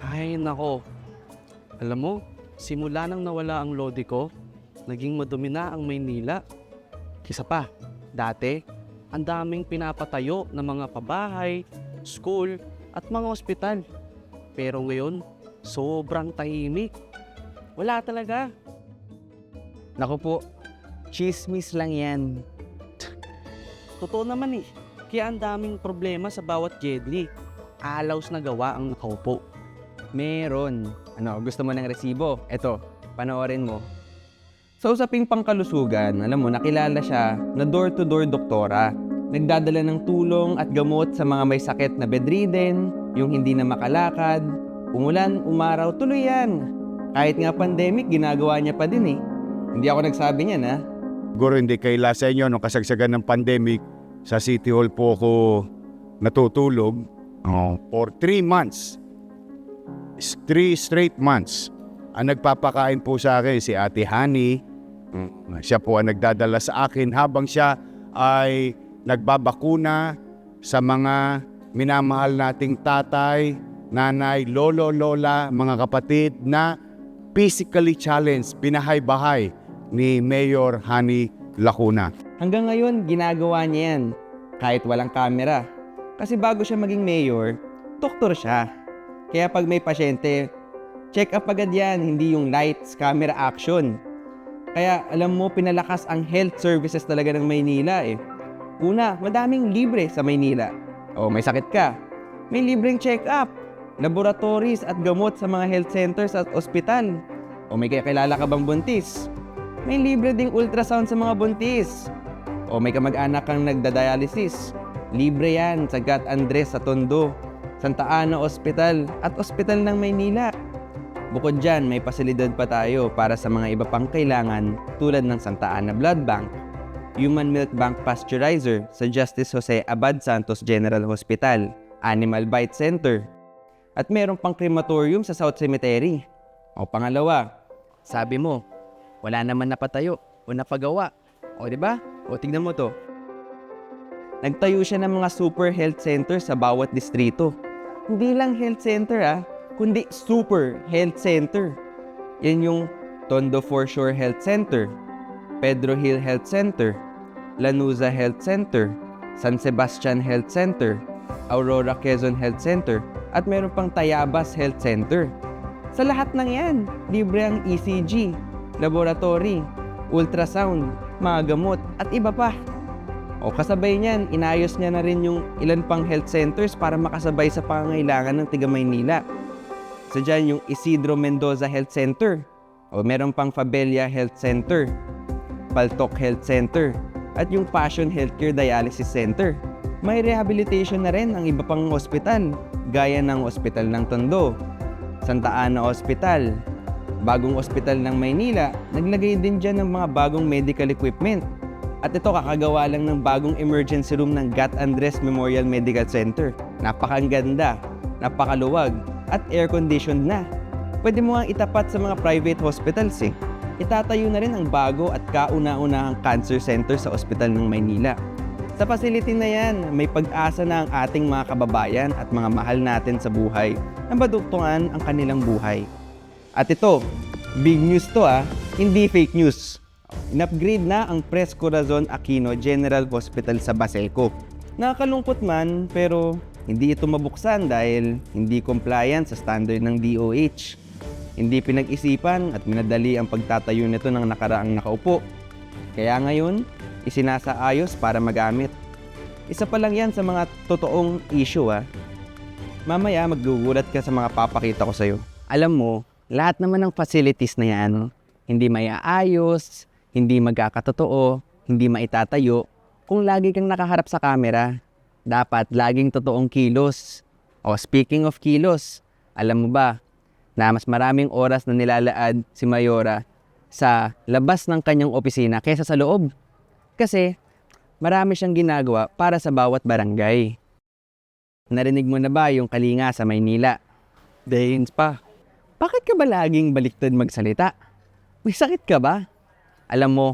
Ay, nako. Alam mo, simula nang nawala ang lodi ko, naging madumi na ang Maynila. Kisa pa, dati, ang daming pinapatayo ng mga pabahay, school, at mga ospital. Pero ngayon, sobrang tahimik. Wala talaga. Naku po, chismis lang yan. Totoo naman eh. Kaya ang daming problema sa bawat jedli. Alaws na gawa ang nakaupo. Meron. Ano, gusto mo ng resibo? Eto, panoorin mo. Sa usaping pangkalusugan, alam mo, nakilala siya na door-to-door doktora. Nagdadala ng tulong at gamot sa mga may sakit na bedridden, yung hindi na makalakad, umulan, umaraw, tuloy yan. Kahit nga pandemic, ginagawa niya pa din eh. Hindi ako nagsabi niyan ha. Siguro hindi kaila sa inyo nung kasagsagan ng pandemic, sa City Hall po ako natutulog oh, for three months. Three straight months. Ang nagpapakain po sa akin si Ate Honey. Mm, Siya po ang nagdadala sa akin habang siya ay nagbabakuna sa mga minamahal nating tatay, nanay, lolo, lola, mga kapatid na physically challenged, binahay-bahay ni Mayor Hani Lacuna. Hanggang ngayon, ginagawa niya yan. Kahit walang kamera. Kasi bago siya maging mayor, doktor siya. Kaya pag may pasyente, check up agad yan, hindi yung lights, camera action. Kaya alam mo, pinalakas ang health services talaga ng Maynila eh. Una, madaming libre sa Maynila. O may sakit ka, may libreng check-up, laboratories at gamot sa mga health centers at ospital. O may kakilala ka bang buntis, may libre ding ultrasound sa mga buntis. O may kamag-anak kang nagda-dialysis. Libre yan sa Gat Andres sa Tondo, Santa Ana Hospital at Ospital ng Maynila. Bukod dyan, may pasilidad pa tayo para sa mga iba pang kailangan tulad ng Santa Ana Blood Bank, Human Milk Bank Pasteurizer sa Justice Jose Abad Santos General Hospital, Animal Bite Center, at meron pang crematorium sa South Cemetery. O pangalawa, sabi mo, wala naman napatayo o napagawa. O di ba? O tingnan mo to. Nagtayo siya ng mga super health center sa bawat distrito. Hindi lang health center ah, kundi super health center. Yan yung Tondo Foreshore Health Center, Pedro Hill Health Center, Lanuza Health Center, San Sebastian Health Center, Aurora Quezon Health Center, at meron pang Tayabas Health Center. Sa lahat ng yan, libre ang ECG, laboratory, ultrasound, mga gamot, at iba pa. O kasabay niyan, inayos niya na rin yung ilan pang health centers para makasabay sa pangangailangan ng tiga Maynila. So dyan yung Isidro Mendoza Health Center, o meron pang Fabella Health Center, Paltok Health Center, at yung Passion Healthcare Dialysis Center. May rehabilitation na rin ang iba pang ospital, gaya ng Ospital ng Tondo, Santa Ana Hospital, bagong ospital ng Maynila, naglagay din dyan ng mga bagong medical equipment. At ito kakagawa lang ng bagong emergency room ng Gat Andres Memorial Medical Center. Napakaganda, napakaluwag, at air-conditioned na. Pwede mo ang itapat sa mga private hospitals eh. Itatayo na rin ang bago at kauna-unahang cancer center sa ospital ng Maynila. Sa facility na yan, may pag-asa na ang ating mga kababayan at mga mahal natin sa buhay na maduktungan ang kanilang buhay. At ito, big news to ah, hindi fake news. In-upgrade na ang Pres Corazon Aquino General Hospital sa Baseco. Nakakalungkot man, pero hindi ito mabuksan dahil hindi compliant sa standard ng DOH. Hindi pinag-isipan at minadali ang pagtatayo nito ng nakaraang nakaupo. Kaya ngayon, isinasaayos para magamit. Isa pa lang yan sa mga totoong issue ah. Mamaya maggugulat ka sa mga papakita ko sa'yo. Alam mo, lahat naman ng facilities na yan, hindi maiaayos, hindi magkakatotoo, hindi maitatayo, kung lagi kang nakaharap sa camera, dapat laging totoong kilos. O speaking of kilos, alam mo ba na mas maraming oras na nilalaad si Mayora sa labas ng kanyang opisina kaysa sa loob? Kasi marami siyang ginagawa para sa bawat barangay. Narinig mo na ba yung kalinga sa Maynila? Days pa. Bakit ka ba laging baliktad magsalita? May sakit ka ba? Alam mo,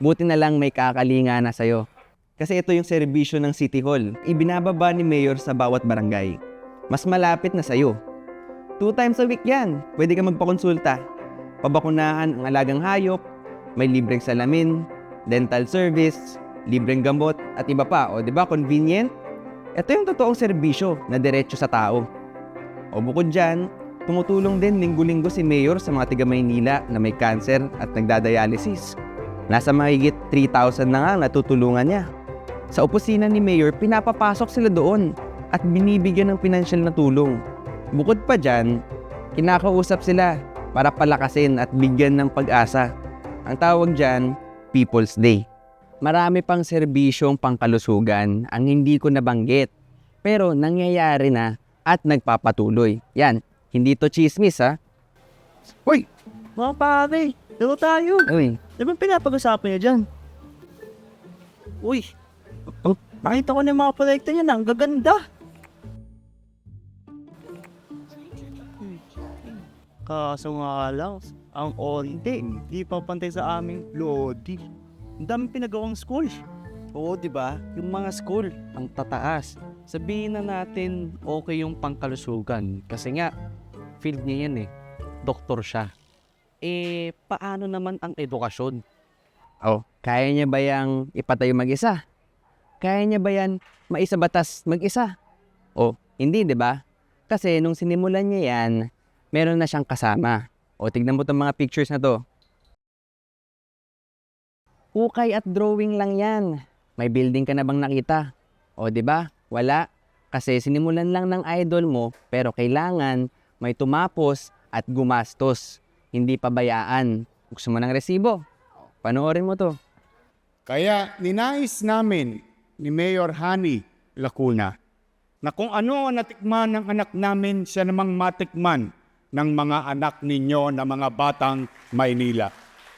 buti na lang may kakalinga na sa'yo. Kasi ito yung serbisyo ng City Hall. Ibinababa ni Mayor sa bawat barangay. Mas malapit na sa'yo. Two times a week yan. Pwede ka magpakonsulta. Pabakunahan ang alagang hayop, may libreng salamin, dental service, libreng gamot, at iba pa. O, di ba? Convenient? Ito yung totoong serbisyo na diretso sa tao. O bukod dyan, tumutulong din linggo-linggo si Mayor sa mga taga Maynila na may cancer at nagdadialysis. Nasa mahigit 3,000 na nga natutulungan niya. Sa opisina ni Mayor, pinapapasok sila doon at binibigyan ng pinansyal na tulong. Bukod pa dyan, kinakausap sila para palakasin at bigyan ng pag-asa. Ang tawag dyan, People's Day. Marami pang serbisyong pangkalusugan ang hindi ko nabanggit. Pero nangyayari na at nagpapatuloy. Yan, hindi to chismis ha. Hoy! Mga pare, laro tayo. Uy, Di ba pinapag-usapan niya dyan? Uy, oh, nakita ko na yung mga proyekto niya na ang gaganda. Kaso nga lang, ang onte, di pa pantay sa aming lodi. Ang daming pinagawang school. Oo, di ba? Yung mga school, ang tataas. Sabihin na natin okay yung pangkalusugan. Kasi nga, field niya yan eh. Doktor siya. Eh, paano naman ang edukasyon? oh, kaya niya ba yang ipatayo mag-isa? Kaya niya ba yan maisa batas mag-isa? O, hindi, di ba? Kasi nung sinimulan niya yan, meron na siyang kasama. O, tignan mo itong mga pictures na to. Hukay at drawing lang yan. May building ka na bang nakita? O, di ba? Wala. Kasi sinimulan lang ng idol mo, pero kailangan may tumapos at gumastos. Hindi pabayaan. Gusto mo ng resibo? Panoorin mo to. Kaya ninais namin ni Mayor Hani Lacuna na kung ano ang natikman ng anak namin, siya namang matikman ng mga anak ninyo na mga batang Maynila.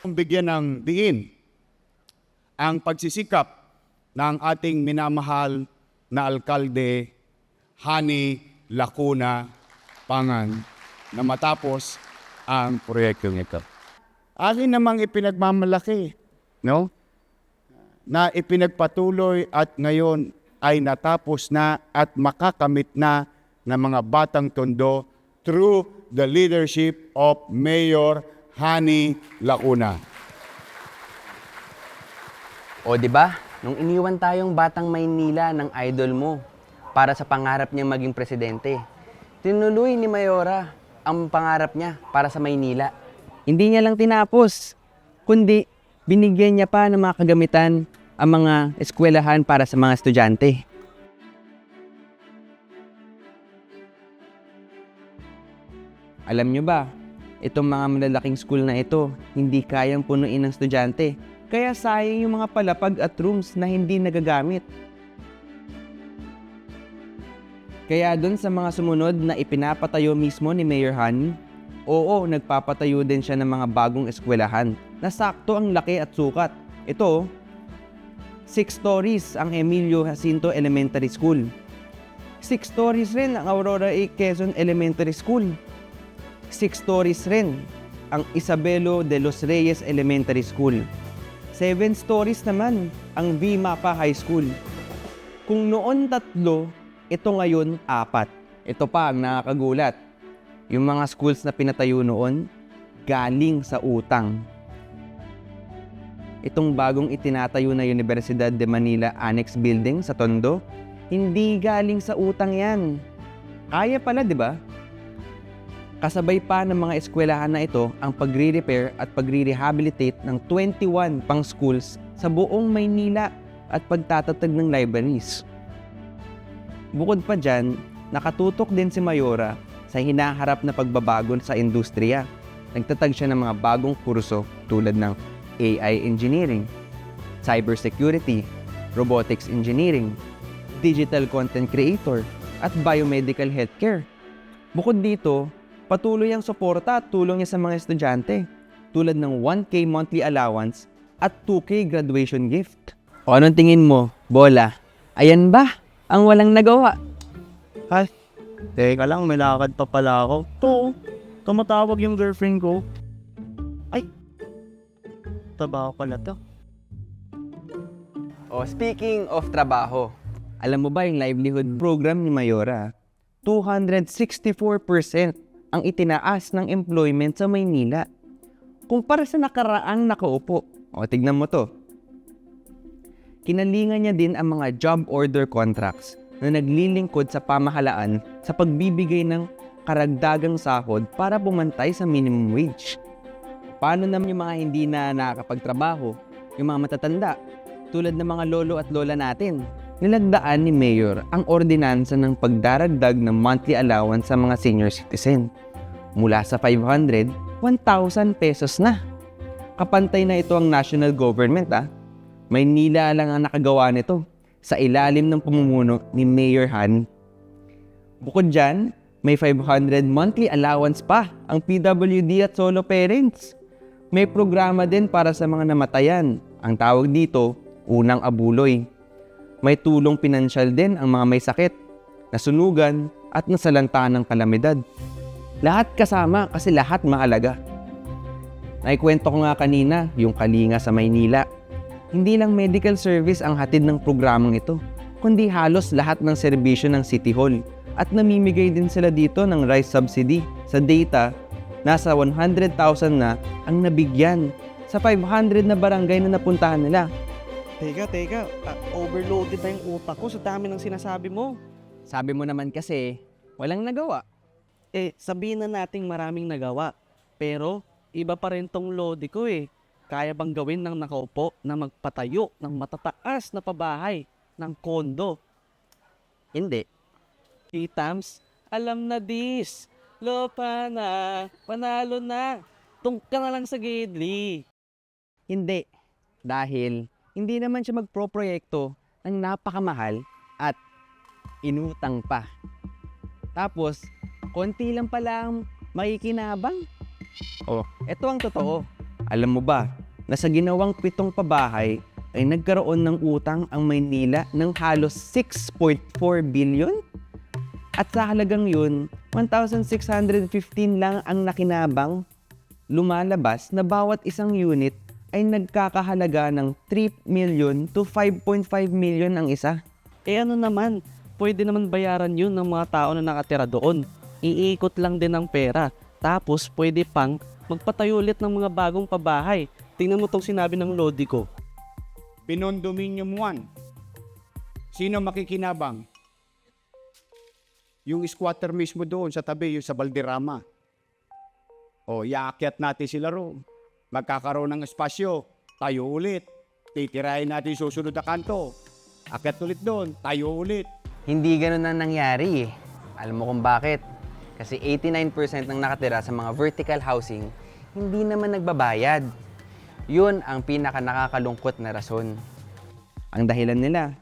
Bigyan ng diin ang pagsisikap ng ating minamahal na alkalde Hani Lacuna Pangan na matapos ang proyekto nito. Akin namang ipinagmamalaki, no? Na ipinagpatuloy at ngayon ay natapos na at makakamit na ng mga batang tondo through the leadership of Mayor Hani Lacuna. O di ba? Nung iniwan tayong batang Maynila ng idol mo para sa pangarap niyang maging presidente, tinuloy ni Mayora ang pangarap niya para sa Maynila. Hindi niya lang tinapos, kundi binigyan niya pa ng mga kagamitan ang mga eskwelahan para sa mga estudyante. Alam niyo ba, itong mga malalaking school na ito, hindi kayang punuin ng estudyante. Kaya sayang yung mga palapag at rooms na hindi nagagamit. Kaya doon sa mga sumunod na ipinapatayo mismo ni Mayor Han, oo, nagpapatayo din siya ng mga bagong eskwelahan na sakto ang laki at sukat. Ito, six stories ang Emilio Jacinto Elementary School. Six stories rin ang Aurora A. Quezon Elementary School. Six stories rin ang Isabelo de los Reyes Elementary School. Seven stories naman ang V. Mapa High School. Kung noon tatlo, ito ngayon apat. Ito pa ang nakakagulat. Yung mga schools na pinatayo noon, galing sa utang. Itong bagong itinatayo na Universidad de Manila Annex Building sa Tondo, hindi galing sa utang yan. Kaya pala, di ba? Kasabay pa ng mga eskwelahan na ito ang pagre-repair at pagre-rehabilitate ng 21 pang schools sa buong Maynila at pagtatatag ng libraries. Bukod pa dyan, nakatutok din si Mayora sa hinaharap na pagbabago sa industriya. Nagtatag siya ng mga bagong kurso tulad ng AI Engineering, Cybersecurity, Robotics Engineering, Digital Content Creator, at Biomedical Healthcare. Bukod dito, patuloy ang suporta at tulong niya sa mga estudyante tulad ng 1K monthly allowance at 2K graduation gift. O anong tingin mo, Bola? Ayan ba ang walang nagawa? Ay, teka lang, may lakad pa pala ako. To, tumatawag yung girlfriend ko. Ay, trabaho pala to. O speaking of trabaho, alam mo ba yung livelihood program ni Mayora? 264% ang itinaas ng employment sa Maynila. Kumpara sa nakaraang nakaupo. O, tignan mo to. Kinalingan niya din ang mga job order contracts na naglilingkod sa pamahalaan sa pagbibigay ng karagdagang sahod para bumantay sa minimum wage. Paano naman yung mga hindi na nakakapagtrabaho, yung mga matatanda, tulad ng mga lolo at lola natin? Nilagdaan ni Mayor ang ordinansa ng pagdaragdag ng monthly allowance sa mga senior citizen. Mula sa 500, 1,000 pesos na. Kapantay na ito ang national government ah. Maynila lang ang nakagawa nito sa ilalim ng pamumuno ni Mayor Han. Bukod dyan, may 500 monthly allowance pa ang PWD at solo parents. May programa din para sa mga namatayan. Ang tawag dito, unang abuloy. May tulong pinansyal din ang mga may sakit, nasunugan at nasalanta ng kalamidad. Lahat kasama kasi lahat mahalaga. Naikwento ko nga kanina yung kalinga sa Maynila. Hindi lang medical service ang hatid ng programang ito, kundi halos lahat ng serbisyo ng City Hall. At namimigay din sila dito ng rice subsidy. Sa data, nasa 100,000 na ang nabigyan sa 500 na barangay na napuntahan nila. Teka, teka. Ah, overloaded na yung utak ko sa dami ng sinasabi mo. Sabi mo naman kasi, walang nagawa. Eh, sabihin na nating maraming nagawa. Pero, iba pa rin tong lodi ko eh. Kaya bang gawin ng nakaupo na magpatayo ng matataas na pabahay ng kondo? Hindi. Kitams, alam na this. Lopa na, panalo na. Tung ka na lang sa gidli. Hindi. Dahil hindi naman siya magproproyekto ng napakamahal at inutang pa. Tapos, konti lang pala ang makikinabang. Oh, eto ang totoo. Alam mo ba, na sa ginawang pitong pabahay ay nagkaroon ng utang ang Maynila ng halos 6.4 billion? At sa halagang yun, 1,615 lang ang nakinabang. Lumalabas na bawat isang unit ay nagkakahalaga ng 3 million to 5.5 million ang isa. Eh ano naman, pwede naman bayaran yun ng mga tao na nakatira doon. Iikot lang din ang pera. Tapos pwede pang magpatayo ulit ng mga bagong pabahay. Tingnan mo tong sinabi ng Lodi ko. Pinondominium 1. Sino makikinabang? Yung squatter mismo doon sa tabi, yung sa Balderrama. O, yaakyat natin sila roon. Magkakaroon ng espasyo. Tayo ulit. Titirahin natin yung susunod na kanto. Akyat ulit doon. Tayo ulit. Hindi ganun ang nangyari eh. Alam mo kung bakit? Kasi 89% ng nakatira sa mga vertical housing, hindi naman nagbabayad. Yun ang pinaka nakakalungkot na rason. Ang dahilan nila,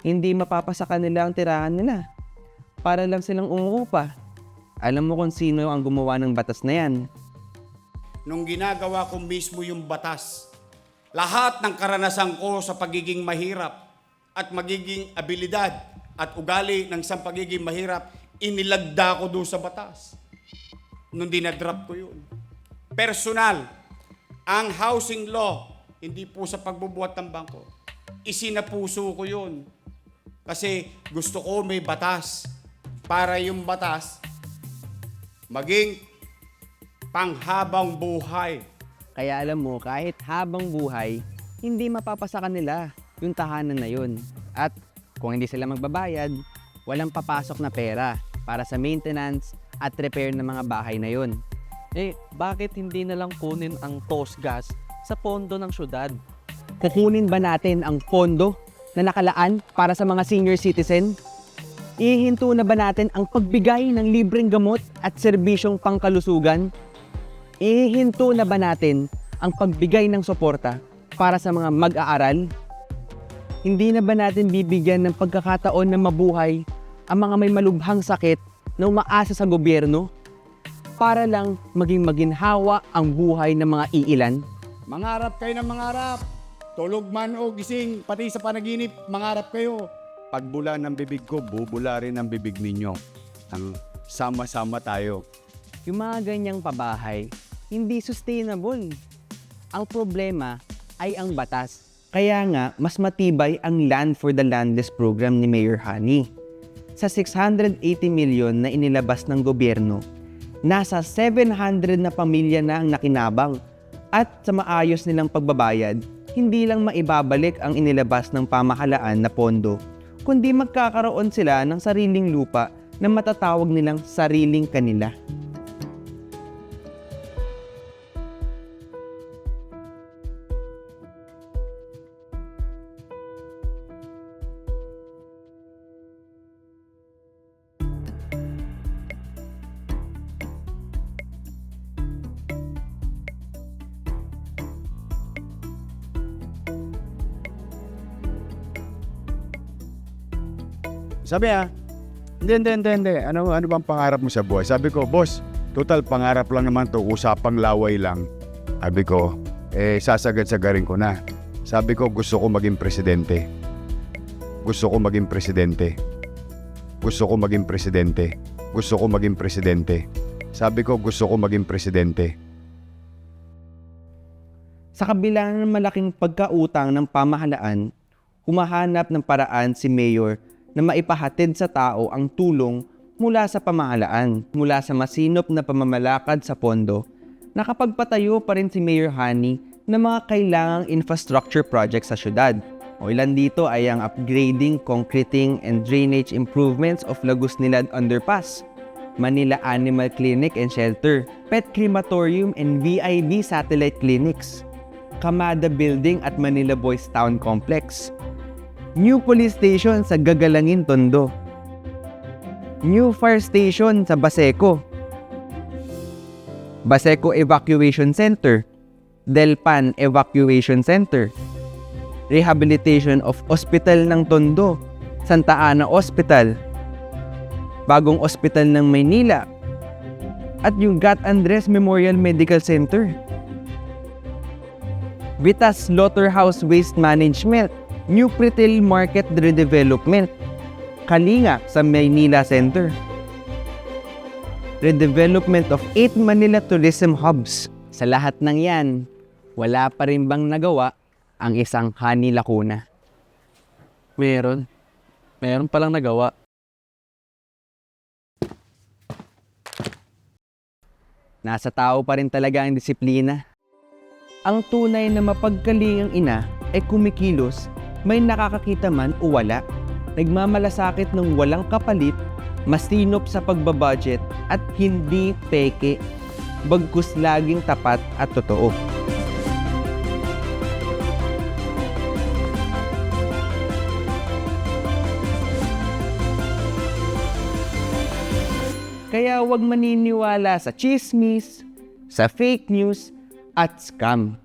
hindi mapapasa kanila ang tirahan nila. Para lang silang umuupa. Alam mo kung sino ang gumawa ng batas na yan. Nung ginagawa ko mismo yung batas, lahat ng karanasan ko sa pagiging mahirap at magiging abilidad at ugali ng isang pagiging mahirap, inilagda ko doon sa batas. Nung dinadrop ko yun. Personal, ang housing law, hindi po sa pagbubuhat ng bangko. Isinapuso ko yun. Kasi gusto ko may batas para yung batas maging panghabang buhay. Kaya alam mo, kahit habang buhay, hindi mapapasa kanila yung tahanan na yun. At kung hindi sila magbabayad, walang papasok na pera para sa maintenance at repair ng mga bahay na yun. Eh, bakit hindi na lang kunin ang toast gas sa pondo ng syudad? Kukunin ba natin ang pondo na nakalaan para sa mga senior citizen? Ihinto na ba natin ang pagbigay ng libreng gamot at serbisyong pangkalusugan? Ihinto na ba natin ang pagbigay ng suporta para sa mga mag-aaral? Hindi na ba natin bibigyan ng pagkakataon na mabuhay ang mga may malubhang sakit na umaasa sa gobyerno para lang maging maginhawa ang buhay ng mga iilan? Mangarap kayo ng mangarap. Tulog man o gising, pati sa panaginip, mangarap kayo. Pagbula ng bibig ko, bubula rin ang bibig ninyo. Ang sama-sama tayo. Yung mga ganyang pabahay, hindi sustainable. Ang problema ay ang batas. Kaya nga, mas matibay ang Land for the Landless program ni Mayor Hani. Sa 680 milyon na inilabas ng gobyerno, nasa 700 na pamilya na ang nakinabang. At sa maayos nilang pagbabayad, hindi lang maibabalik ang inilabas ng pamahalaan na pondo, kundi magkakaroon sila ng sariling lupa na matatawag nilang sariling kanila. Sabi ah, hindi, hindi, hindi, hindi. Ano, ano bang pangarap mo sa buhay? Sabi ko, boss, total pangarap lang naman to, usapang laway lang. Sabi ko, eh, sasagad-sagarin ko na. Sabi ko, gusto ko maging presidente. Gusto ko maging presidente. Gusto ko maging presidente. Gusto ko maging presidente. Sabi ko, gusto ko maging presidente. Sa kabila ng malaking pagkautang ng pamahalaan, humahanap ng paraan si Mayor na maipahatid sa tao ang tulong mula sa pamahalaan, mula sa masinop na pamamalakad sa pondo, nakapagpatayo pa rin si Mayor Hani ng mga kailangang infrastructure projects sa syudad. O ilan dito ay ang upgrading, concreting, and drainage improvements of Lagusnilad Underpass, Manila Animal Clinic and Shelter, Pet Crematorium and VIB Satellite Clinics, Kamada Building at Manila Boys Town Complex, New Police Station sa Gagalangin, Tondo, New Fire Station sa Baseco, Baseco Evacuation Center, Delpan Evacuation Center, Rehabilitation of Hospital ng Tondo, Santa Ana Hospital, Bagong Hospital ng Maynila, at yung Gat Andres Memorial Medical Center. Vitas Slaughterhouse Waste Management, New Pretil Market Redevelopment, Kalinga sa Maynila Center. Redevelopment of 8 Manila Tourism Hubs. Sa lahat ng yan, wala pa rin bang nagawa ang isang Hani Lacuna? Meron. Meron palang nagawa. Nasa tao pa rin talaga ang disiplina. Ang tunay na mapagkalingang ina ay kumikilos, may nakakakita man o wala. Nagmamalasakit ng walang kapalit, masinop sa pagbabudget at hindi peke. Bagkus laging tapat at totoo. Kaya huwag maniniwala sa chismis, sa fake news, at scam.